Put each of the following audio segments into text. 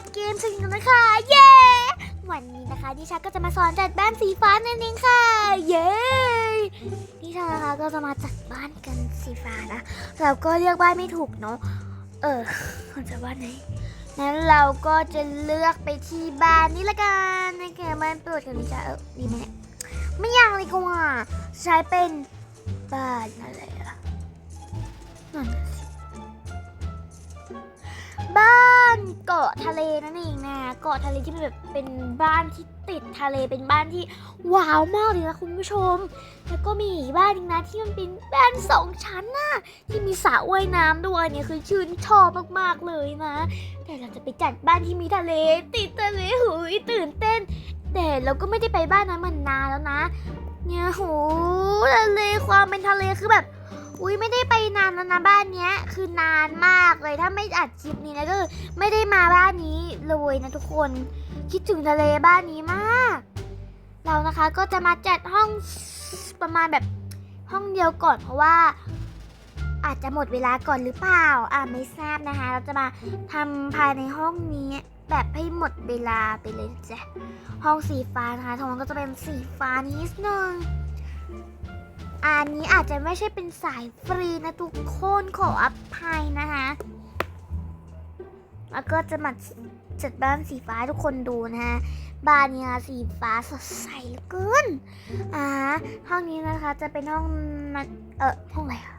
ดเกมสิ่งกันนะคะ เย้ วันนี้นะคะดิฉันก็จะมาสอนจัดบ้านสีฟ้านั่นเองค่ะ เย้ดิฉันนะคะก็จะมาจัดบ้านกันสีฟ้านะ เราก็เลือกบ้านไม่ถูกเนาะ เออเราจะบ้านไหนงั้นเราก็จะเลือกไปที่บ้านนี้ละกันนะคะบ้านโปรดของดิฉันเออดีไหมเนี่ย ไม่อยากเลยกว่าใช้เป็นบ้านอะไรอะนั่นน่ะสิ บ้านเกาะทะเลนั่นเองนะเกาะทะเลที่เป็นแบบเป็นบ้านที่ติดทะเลเป็นบ้านที่ว้าวมากเลยนะคุณผู้ชม แล้วก็มีอีกบ้านนึงนะที่มันเป็นบ้านสองชั้นน่ะที่มีสระว่ายน้ำด้วยเนี่ยคือชื่นชอบมากๆเลยนะ แต่เราจะไปจัดบ้านที่มีทะเล ติดทะเลหุยตื่นเต้น แต่เราก็ไม่ได้ไปบ้านนั้นมานานแล้วนะ เนี่ยโหทะเลความเป็นทะเลคือแบบ อุ้ยไม่ได้ไปนานแล้วนะบ้านเนี้ยคือนานมากเลยถ้าไม่อัดคลิปนี้นะก็คือไม่ได้มาบ้านนี้เลยนะทุกคนคิดถึงทะเลบ้านนี้มาก เรานะคะก็จะมาจัดห้องประมาณแบบห้องเดียวก่อนเพราะว่า อาจจะหมดเวลาก่อนหรือเปล่าอ่าไม่ทราบนะคะ เราจะมาทำภายในห้องนี้แบบให้หมดเวลาไปเลยจ้ะห้องสีฟ้านะคะทองก็จะเป็นสีฟ้านิดนึง อันนี้อาจจะไม่ใช่เป็นสายฟรีนะทุกคนขออภัยนะคะแล้วก็จะมาจัดบ้านสีฟ้าทุกคนดูนะฮะบ้านนี้สีฟ้าสดใสเหลือเกินอ่าห้องนี้นะคะจะเป็นห้องนัเออห้องอะไรอะ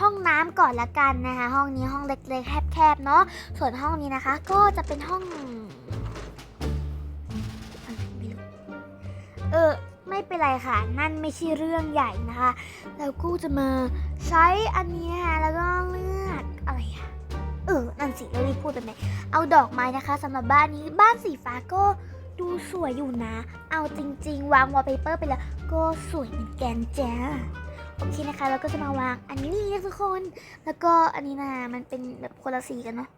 ห้องน้ำก่อนละกันนะคะ ห้องนี้ห้องเล็กๆแคบๆเนาะส่วนห้องนี้นะคะ ก็จะเป็นห้องเออ ไม่เป็นไรค่ะ นั่นไม่ใช่เรื่องใหญ่นะคะเราก็จะมาใช้อันนี้นะคะแล้วก็เลือกอะไรอะเออนั่นสิเรารีบพูดไปไหมเอาดอกไม้นะคะสำหรับบ้านนี้บ้านสีฟ้าก็ดูสวยอยู่นะ เอาจริง ๆ วางวอลเปเปอร์ไปแล้วก็สวยเหมือนกันจ้าโอเคนะคะเราก็จะมาวางอันนี้ทุกคน แล้วก็อันนี้นะมันเป็นแบบคนละสีกันเนาะ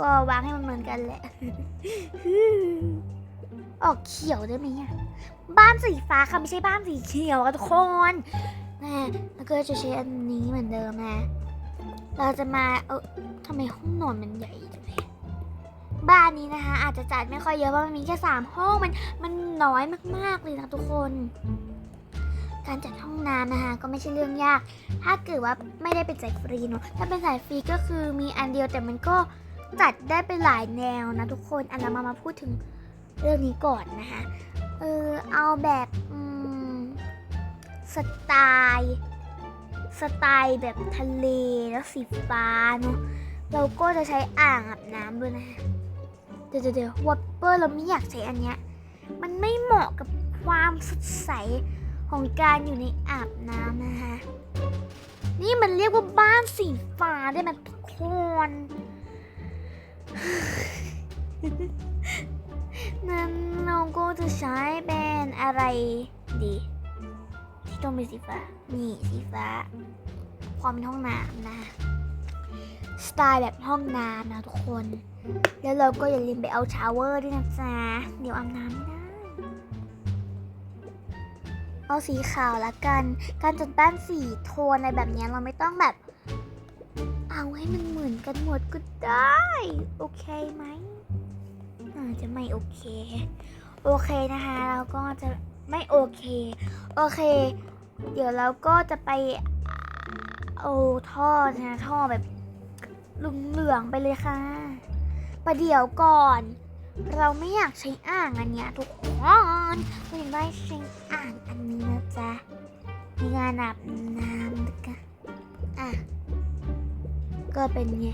ก็วางให้มันเหมือนกันแหละ ออกเขียวได้ไหมอะบ้านสีฟ้าค่ะไม่ใช่บ้านสีเขียวค่ะทุกคนนะแล้วก็จะใช้อันนี้เหมือนเดิมนะ เราจะมาเออทำไมห้องนอนมันใหญ่จังเลยบ้านนี้นะคะ อาจจะจัดไม่ค่อยเยอะเพราะมันมีแค่สามห้องมันมันน้อยมากๆเลยนะทุกคน การจัดห้องน้ำนะคะ ก็ไม่ใช่เรื่องยาก ถ้าเกิดว่าไม่ได้เป็นสายฟรีเนอะถ้าเป็นสายฟรีก็คือมีอันเดียวแต่มันก็จัดได้เป็นหลายแนวนะทุกคนอันเรามามาพูดถึง เรื่องนี้ก่อนนะคะ เออเอาแบบสไตล์สไตล์แบบทะเลแล้วสีฟ้าเนอะเราก็จะใช้อ่างอาบน้ำด้วยนะเดี๋ยวเดี๋ยวเดี๋ยววอเปอร์เราไม่อยากใช้อันเนี้ยมันไม่เหมาะกับความสดใสของการอยู่ในอาบน้ำนะคะนี่มันเรียกว่าบ้านสีฟ้าได้ไหมทุกคนข้น ใช้เป็นอะไรดีที่ต้องเป็นสีฟ้า นี่สีฟ้า ความเป็นห้องน้ำนะสไตล์แบบห้องน้ำนะทุกคน แล้วเราก็อย่าลืมไปเอาชาวเวอร์ด้วยนะจ๊ะ เดี๋ยวอาบน้ำไม่ได้ เอาสีขาวละกัน การจัดบ้านสีโทนอะไรแบบนี้เราไม่ต้องแบบ เอาให้มันเหมือนกันหมดก็ได้ โอเคไหมอาจจะไม่โอเค โอเคนะคะ เราก็จะไม่โอเค โอเค เดี๋ยวเราก็จะไปเอาท่อนะท่อแบบเหลืองไปเลยค่ะ ประเดี๋ยวก่อน เราไม่อยากใช้อ่างอันเนี้ยทุกคนเราอยากได้ใช้อ่างอันนี้นะจ๊ะในงานอาบน้ำนะคะอะก็เป็นไง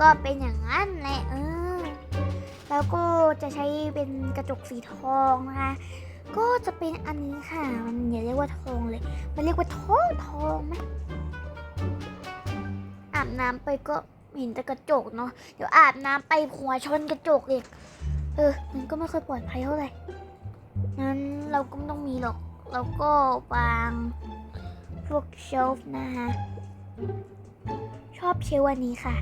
ก็เป็นอย่างนั้นแหละเออ แล้วก็จะใช้เป็นกระจกสีทองนะคะ ก็จะเป็นอันนี้ค่ะ มันอย่าเรียกว่าทองเลย มันเรียกว่าทองทองไหมอาบน้ำไปก็เห็นแต่กระจกเนาะ เดี๋ยวอาบน้ำไปหัวชนกระจกอีก เออ มันก็ไม่ค่อยปลอดภัยเท่าไหร่ งั้นเราก็ไม่ต้องมีหรอก เราก็วางพวกเชลฟ์นะคะ ชอบเชลฟ์อันนี้ค่ะ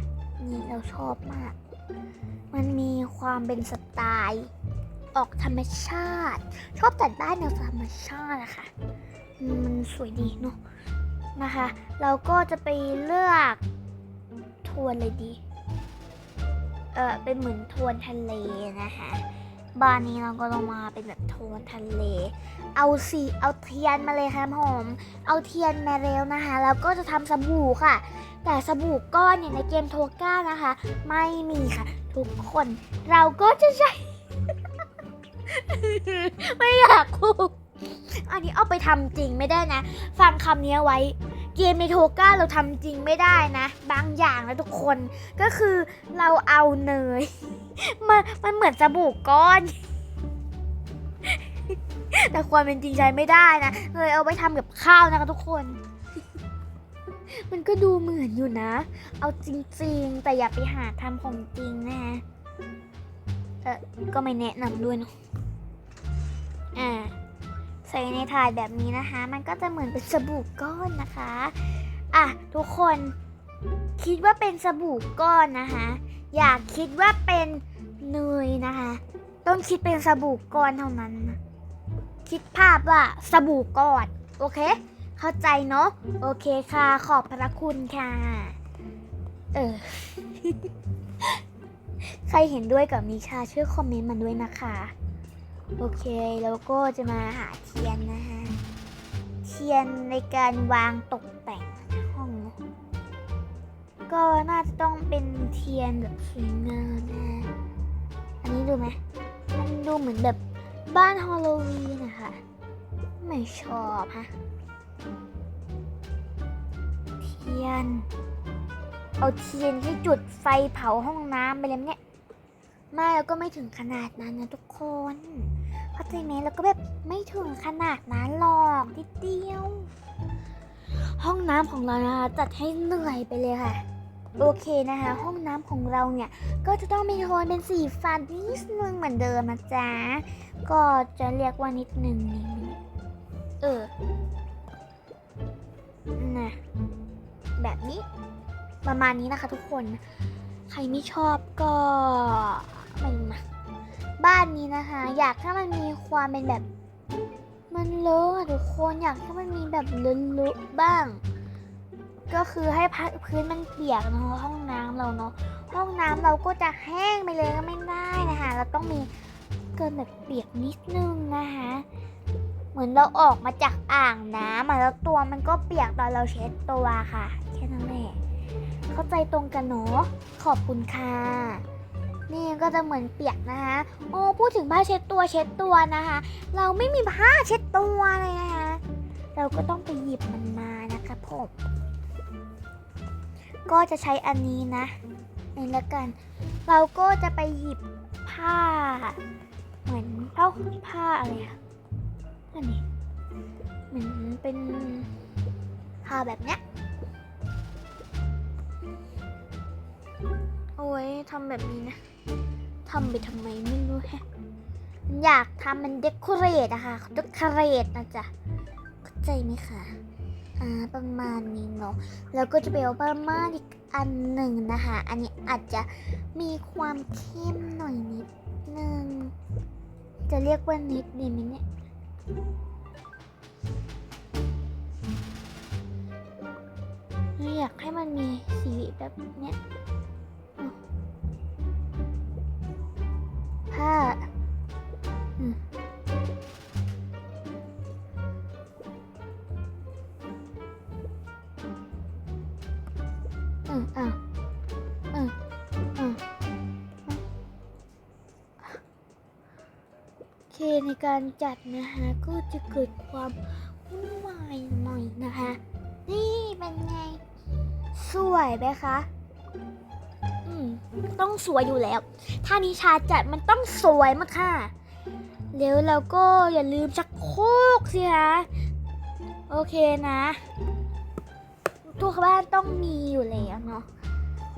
นี่เราชอบมาก มันมีความเป็นสไตล์ ออกธรรมชาติ ชอบจัดบ้านแนวธรรมชาติอะค่ะมันสวยดีเนาะนะคะ เราก็จะไปเลือกโทนเลยดี เออเป็นเหมือนโทนทะเลนะคะบ้านนี้เราก็ลงมาเป็นแบบโทนทะเล เอาสีเอาเทียนมาเลยครับผมเอาเทียนมาเร็วนะคะ แล้วก็จะทำสบู่ค่ะ แต่สบู่ก้อนเนี่ยในเกมโทก้านะคะ ไม่มีค่ะ ทุกคน เราก็จะใช้ ไม่อยากพูดอันนี้เอาไปทำจริงไม่ได้นะ ฟังคำนี้ไว้ เกมในโทก้าเราทำจริงไม่ได้นะ บางอย่างนะทุกคนก็คือเราเอาเนยมันมันเหมือนสบู่ก้อน แต่ความเป็นจริงใช้ไม่ได้นะเลยเอาไปทำกับข้าวนะคะทุกคน มันก็ดูเหมือนอยู่นะ เอาจริงๆ แต่อย่าไปหาทำของจริงนะเออก็ไม่แนะนำด้วยเนาะอ่าใส่ในถาดแบบนี้นะคะ มันก็จะเหมือนเป็นสบู่ก้อนนะคะ อะ ทุกคนคิดว่าเป็นสบู่ก้อนนะคะ อย่าคิดว่าเป็นเนยนะคะ ต้องคิดเป็นสบู่ก้อนเท่านั้นนะคิดภาพว่าสบู่ก้อน โอเค เข้าใจเนาะโอเคค่ะ ขอบพระคุณค่ะ เออ ใครเห็นด้วยกับมิชาช่วยคอมเมนต์มาด้วยนะคะ โอเคแล้วก็จะมาหาเทียนนะคะเทียนในการวางตกแต่งห้องนะก็น่าจะต้องเป็นเทียนแบบสวยงามนะ อันนี้ดูไหมมันดูเหมือนแบบบ้านฮอลโลวีนนะคะ ไม่ชอบฮะ ทียน เอาเทียนที่จุดไฟเผาห้องน้ำไปเลยเนี่ยไม่แล้วก็ไม่ถึงขนาดนั้นนะทุกคนเข้าใจไหมแล้วก็แบบไม่ถึงขนาดนั้นหรอกนิดเดียว ห้องน้ำของเรานะคะจัดให้เหนื่อยไปเลยค่ะ โอเคนะคะ ห้องน้ำของเราเนี่ยก็จะต้องมีโทนเป็นสีฟ้านิดนึงเหมือนเดิมนะจ๊ะก็จะเรียกว่านิดนึงนิดนึงเออนะ แบบนี้ ประมาณนี้นะคะทุกคน ใครไม่ชอบก็ไม่มาบ้านนี้นะคะ อยากให้มันมีความเป็นแบบ มันเลอะทุกคนอยากให้มันมีแบบเลอะๆบ้าง ก็คือให้พัพื้นมันเปียกเนาะห้องน้ำเราเนาะห้องน้ำเราก็จะแห้งไปเลยก็ไม่ได้นะคะ เราต้องมีเกินแบบเปียกนิดนึงนะคะเหมือนเราออกมาจากอ่างน้ำอะแล้วตัวมันก็เปียกตอนเราเช็ดตัวค่ะ ค่นั้นแหละเข้าใจตรงกันเนาะขอบคุณค่ะ นี่ก็จะเหมือนเปียกนะคะ โอ้พูดถึงผ้าเช็ดตัวเช็ดตัวนะคะ เราไม่มีผ้าเช็ดตัวเลยนะคะ เราก็ต้องไปหยิบมันมานะคะผมก็จะใช้อันนี้นะนี่ละกัน เราก็จะไปหยิบผ้า เหมือนผ้าผ้าอะไรอะนั่นนี่เหมือนเป็นผ้าแบบเนี้ยำแบบนี้นะทำไปทำไมไม่รู้แฮะอยากทำมันเดคอเรทอะค่ะเดคอเรทนะจ๊ะเข้าใจไหมคะอ่าประมาณนี้เนาะแล้วก็จะไปเอาประมาณอีกอันหนึ่งนะคะ อันนี้อาจจะมีความเข้มหน่อยนิดนึงจะเรียกว่านิดดีไหมเนี่ยอยากให้มันมีสีแบบเนี้ย ผ้าอืมอืมอะอืมอืมโอเคในการจัดนะคะ ก็จะเกิดความวุ่นวายหน่อยนะคะ นี่เป็นไง สวยไหมคะ ต้องสวยอยู่แล้ว ถ้านิชาจัดมันต้องสวยมากค่ะ แล้วเราก็อย่าลืมชักโครกสิคะโอเคนะทุกบ้านต้องมีอยู่แล้วเนาะ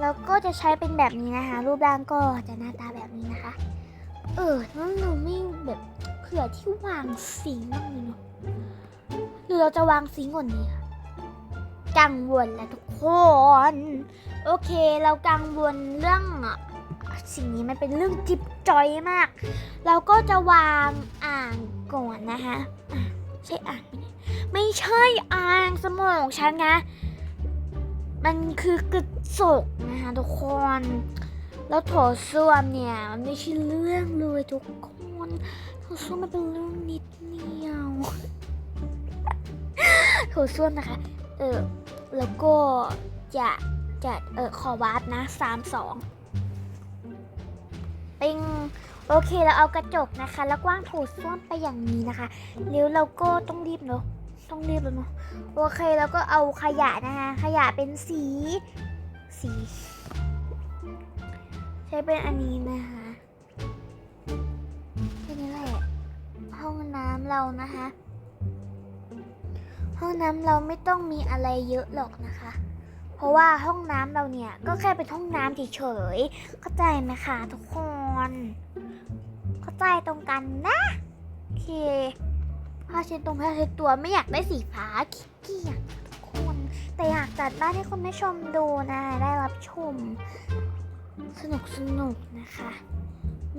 แล้วก็จะใช้เป็นแบบนี้นะคะ รูปร่างก็จะหน้าตาแบบนี้นะคะ เออแล้วเราไม่แบบเผื่อที่วางสิงบ้างเลยเนาะหรือเราจะวางสิงก่อนดีคะ กังวลแหละทุกคน โอเคเรากังวลเรื่องสิ่งนี้มันเป็นเรื่องจิบจอยมาก เราก็จะวางอ่างก่อนนะคะใช่อ่างไหมเนี่ยไม่ใช่อ่างสมองฉันนะ มันคือกระจกนะคะทุกคน แล้วโถส้วมเนี่ยมันไม่ใช่เรื่องเลยทุกคนโถส้วมมันเป็นเรื่องนิดเดียวโถส้วมนะคะ เออแล้วก็จะจะเออขอวาร์ปนะสามสองปิงโอเคเราเอากระจกนะคะ แล้วกว้างโถส้วมไปอย่างนี้นะคะแล้วเราก็ต้องรีบเนาะต้องรีบแล้วเนาะโอเคแล้วก็เอาขยะนะคะขยะเป็นสีสี ใช้เป็นอันนี้นะคะแค่นี้แหละห้องน้ำเรานะคะ ห้องน้ำเราไม่ต้องมีอะไรเยอะหรอกนะคะ เพราะว่าห้องน้ำเราเนี่ยก็แค่เป็นห้องน้ำเฉยๆเข้าใจไหมคะทุกคน เข้าใจตรงกันนะโอเคผ้าเช็ดตรงผ้าเช็ดตัวไม่อยากได้สีฟ้าขี้เกียจทุกคน แต่อยากจัดบ้านให้คุณผู้ชมดูนะ ได้รับชม สนุกสนุกนะคะ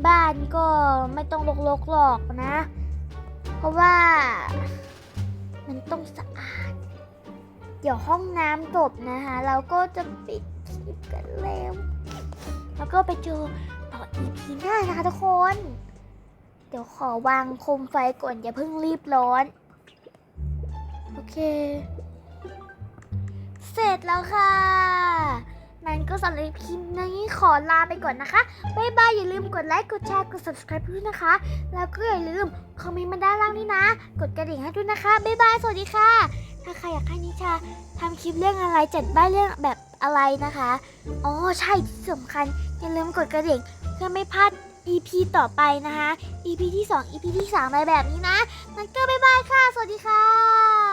บ้านก็ไม่ต้องรกๆหรอกนะ เพราะว่ามันต้องสะ เดี๋ยวห้องน้ำจบนะคะ เราก็จะปิดคลิปกันแล้ว แล้วก็ไปเจอต่ออีพีหน้านะคะทุกคน เดี๋ยวขอวางโคมไฟก่อน อย่าเพิ่งรีบร้อน โอเค เสร็จแล้วค่ะ นั้นก็สำหรับคลิปนี้ขอลาไปก่อนนะคะ บ๊ายบาย อย่าลืมกดไลค์ กดแชร์ กด subscribe ด้วยนะคะ แล้วก็อย่าลืมคอมเมนต์มาด้านล่างด้วยนะ กดกระดิ่งให้ด้วยนะคะ บ๊ายบาย สวัสดีค่ะ ถ้าใครอยากให้นิชาทำคลิปเรื่องอะไรจัดบ้านเรื่องแบบอะไรนะคะ อ๋อ ใช่ที่สำคัญ อย่าลืมกดกระดิ่งเพื่อไม่พลาด EP ต่อไปนะคะ EP ที่ 2 EP ที่3อะไรแบบนี้นะ นั้นก็บ๊ายบายค่ะ สวัสดีค่ะ